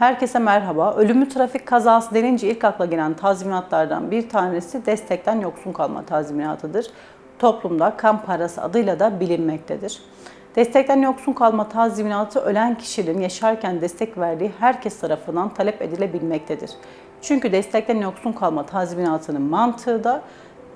Herkese merhaba. Ölümlü trafik kazası denince ilk akla gelen tazminatlardan bir tanesi destekten yoksun kalma tazminatıdır. Toplumda kan parası adıyla da bilinmektedir. Destekten yoksun kalma tazminatı ölen kişinin yaşarken destek verdiği herkes tarafından talep edilebilmektedir. Çünkü destekten yoksun kalma tazminatının mantığı da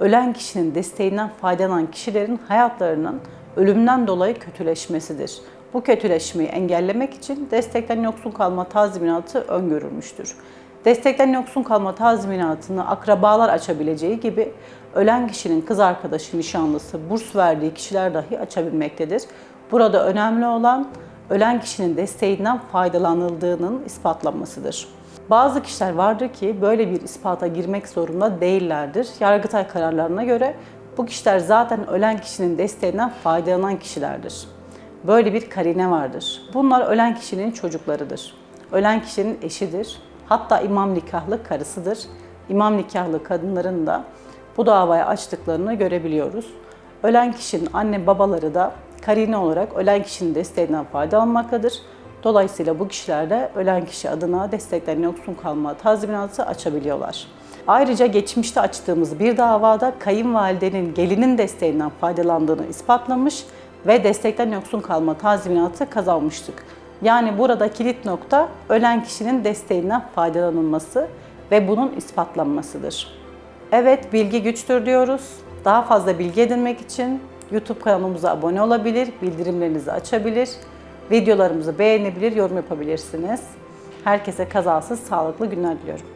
ölen kişinin desteğinden faydalanan kişilerin hayatlarının ölümden dolayı kötüleşmesidir. Bu kötüleşmeyi engellemek için destekten yoksun kalma tazminatı öngörülmüştür. Destekten yoksun kalma tazminatını akrabalar açabileceği gibi ölen kişinin kız arkadaşı, nişanlısı, burs verdiği kişiler dahi açabilmektedir. Burada önemli olan ölen kişinin desteğinden faydalanıldığının ispatlanmasıdır. Bazı kişiler vardır ki böyle bir ispata girmek zorunda değillerdir. Yargıtay kararlarına göre bu kişiler zaten ölen kişinin desteğinden faydalanan kişilerdir. Böyle bir karine vardır. Bunlar ölen kişinin çocuklarıdır. Ölen kişinin eşidir. Hatta imam nikahlı karısıdır. İmam nikahlı kadınların da bu davayı açtıklarını görebiliyoruz. Ölen kişinin anne babaları da karine olarak ölen kişinin desteğinden faydalanmaktadır. Dolayısıyla bu kişiler de ölen kişi adına destekten yoksun kalma tazminatı açabiliyorlar. Ayrıca geçmişte açtığımız bir davada kayınvalidenin gelinin desteğinden faydalandığını ispatlamış ve destekten yoksun kalma tazminatı kazanmıştık. Yani burada kilit nokta ölen kişinin desteğinden faydalanılması ve bunun ispatlanmasıdır. Evet bilgi güçtür diyoruz. Daha fazla bilgi edinmek için YouTube kanalımıza abone olabilir, bildirimlerinizi açabilir, videolarımızı beğenebilir, yorum yapabilirsiniz. Herkese kazasız, sağlıklı günler diliyorum.